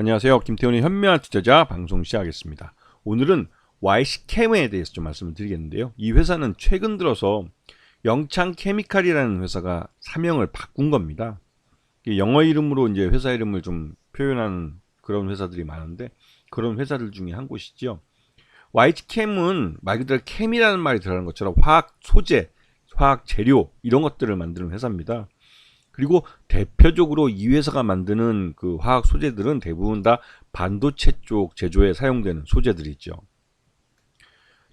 안녕하세요. 김태훈의 현명한 투자자 방송 시작하겠습니다. 오늘은 YC캠에 대해서 좀 말씀을 드리겠는데요. 이 회사는 최근 들어서 영창 케미칼이라는 회사가 사명을 바꾼 겁니다. 영어 이름으로 이제 회사 이름을 좀 표현하는 그런 회사들이 많은데 그런 회사들 중에 한 곳이죠. YC캠은 말 그대로 캠이라는 말이 들어가는 것처럼 화학 소재, 화학 재료 이런 것들을 만드는 회사입니다. 그리고 대표적으로 이 회사가 만드는 그 화학 소재들은 대부분 다 반도체 쪽 제조에 사용되는 소재들이죠.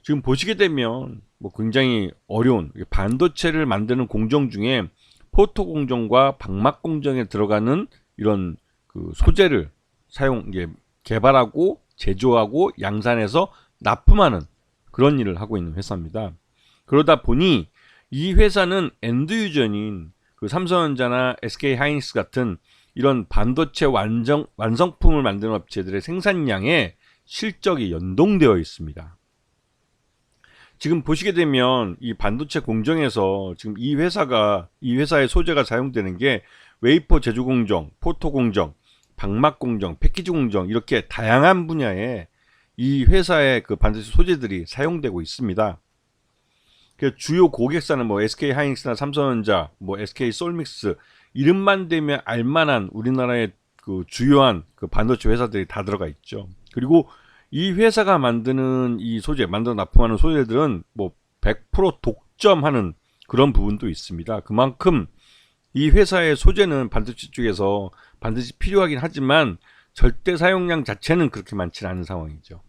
지금 보시게 되면 뭐 굉장히 어려운 반도체를 만드는 공정 중에 포토 공정과 방막 공정에 들어가는 이런 그 소재를 사용 예, 개발하고 제조하고 양산해서 납품하는 그런 일을 하고 있는 회사입니다. 그러다 보니 이 회사는 엔드 유저인 그 삼성전자나 SK 하이닉스 같은 이런 반도체 완성, 완성품을 만드는 업체들의 생산량에 실적이 연동되어 있습니다. 지금 보시게 되면 이 반도체 공정에서 지금 이 회사가 이 회사의 소재가 사용되는 게 웨이퍼 제조 공정, 포토 공정, 방막 공정, 패키지 공정 이렇게 다양한 분야에 이 회사의 그 반도체 소재들이 사용되고 있습니다. 그 주요 고객사는 뭐 SK 하이닉스나 삼성전자, 뭐 SK 솔믹스 이름만 되면 알만한 우리나라의 그 주요한 그 반도체 회사들이 다 들어가 있죠. 그리고 이 회사가 만드는 이 소재, 만들어 납품하는 소재들은 뭐 100% 독점하는 그런 부분도 있습니다. 그만큼 이 회사의 소재는 반도체 쪽에서 반드시 필요하긴 하지만 절대 사용량 자체는 그렇게 많지는 않은 상황이죠.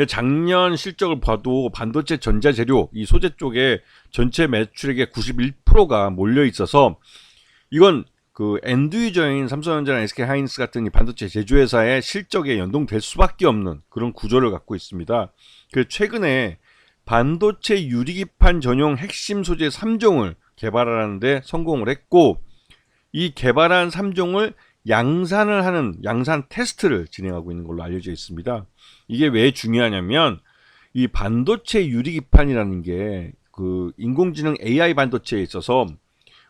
그 작년 실적을 봐도 반도체 전자재료 이 소재 쪽에 전체 매출액의 91%가 몰려 있어서 이건 그 엔드 유저인 삼성전자나 SK 하이닉스 같은 이 반도체 제조회사의 실적에 연동될 수밖에 없는 그런 구조를 갖고 있습니다. 그 최근에 반도체 유리기판 전용 핵심 소재 3종을 개발하는데 성공을 했고 이 개발한 3종을 양산을 하는 양산 테스트를 진행하고 있는 걸로 알려져 있습니다. 이게 왜 중요하냐면 이 반도체 유리 기판이라는 게 그 인공지능 AI 반도체에 있어서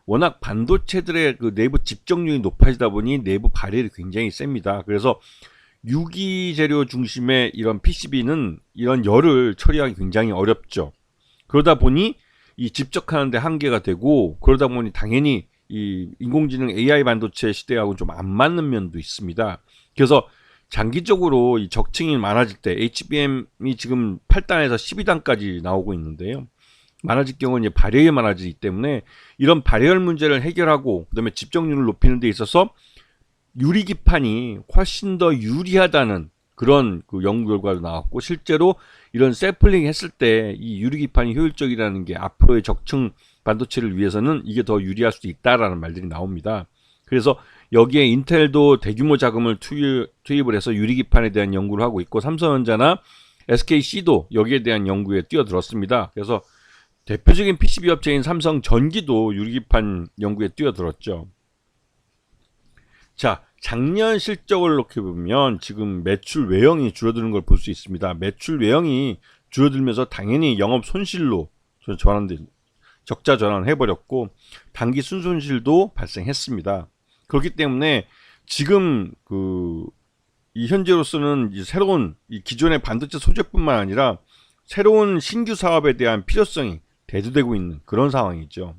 워낙 반도체들의 그 내부 집적률이 높아지다 보니 내부 발열이 굉장히 셉니다. 그래서 유기 재료 중심의 이런 PCB는 이런 열을 처리하기 굉장히 어렵죠. 그러다 보니 이 집적하는데 한계가 되고 그러다 보니 당연히 이 인공지능 AI 반도체 시대하고 좀안 맞는 면도 있습니다. 그래서 장기적으로 이 적층이 많아질 때 HBM이 지금 8단에서 12단까지 나오고 있는데요. 많아질 경우는 이제 발열이 많아지기 때문에 이런 발열 문제를 해결하고 그다음에 집적률을 높이는 데 있어서 유리 기판이 훨씬 더 유리하다는 그런 그 연구 결과도 나왔고 실제로 이런 샘플링 했을 때 이 유리 기판이 효율적이라는 게 앞으로의 적층 반도체를 위해서는 이게 더 유리할 수도 있다라는 말들이 나옵니다. 그래서 여기에 인텔도 대규모 자금을 투입, 투입 을 해서 유리기판에 대한 연구를 하고 있고 삼성전자나 SKC도 여기에 대한 연구에 뛰어들었습니다. 그래서 대표적인 PCB 업체인 삼성 전기도 유리기판 연구에 뛰어들었죠. 자, 작년 실적을 놓게 보면 지금 매출 외형이 줄어드는 걸 볼 수 있습니다. 매출 외형이 줄어들면서 당연히 영업 손실로 전환돼 적자 전환 해 버렸고 단기 순손실도 발생했습니다. 그렇기 때문에 지금 그 이 현재로서는 이 새로운 이 기존의 반도체 소재뿐만 아니라 새로운 신규 사업에 대한 필요성이 대두되고 있는 그런 상황이죠.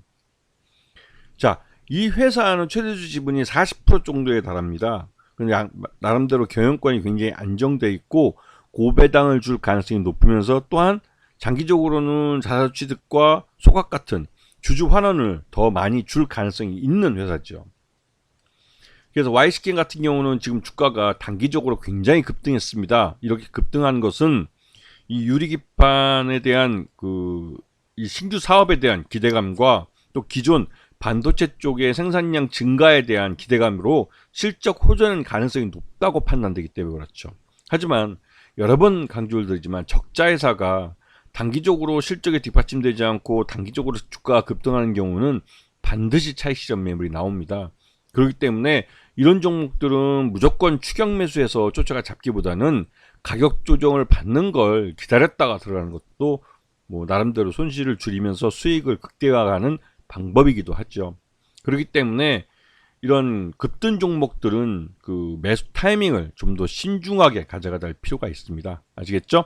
자, 이 회사는 최대주 지분이 40% 정도에 달합니다. 그냥 나름대로 경영권이 굉장히 안정돼 있고 고배당을 줄 가능성이 높으면서 또한 장기적으로는 자사 취득과 소각 같은 주주 환원을 더 많이 줄 가능성이 있는 회사죠. 그래서 Y스킨 같은 경우는 지금 주가가 단기적으로 굉장히 급등했습니다. 이렇게 급등한 것은 이 유리기판에 대한 그 이 신규 사업에 대한 기대감과 또 기존 반도체 쪽의 생산량 증가에 대한 기대감으로 실적 호전 가능성이 높다고 판단되기 때문에 그렇죠. 하지만 여러 번 강조를 드리지만 적자 회사가 단기적으로 실적에 뒷받침되지 않고 단기적으로 주가가 급등하는 경우는 반드시 차익 실현 매물이 나옵니다. 그렇기 때문에 이런 종목들은 무조건 추격 매수해서 쫓아가 잡기보다는 가격 조정을 받는 걸 기다렸다가 들어가는 것도 뭐 나름대로 손실을 줄이면서 수익을 극대화하는 방법이기도 하죠. 그렇기 때문에 이런 급등 종목들은 그 매수 타이밍을 좀 더 신중하게 가져가야 할 필요가 있습니다. 아시겠죠?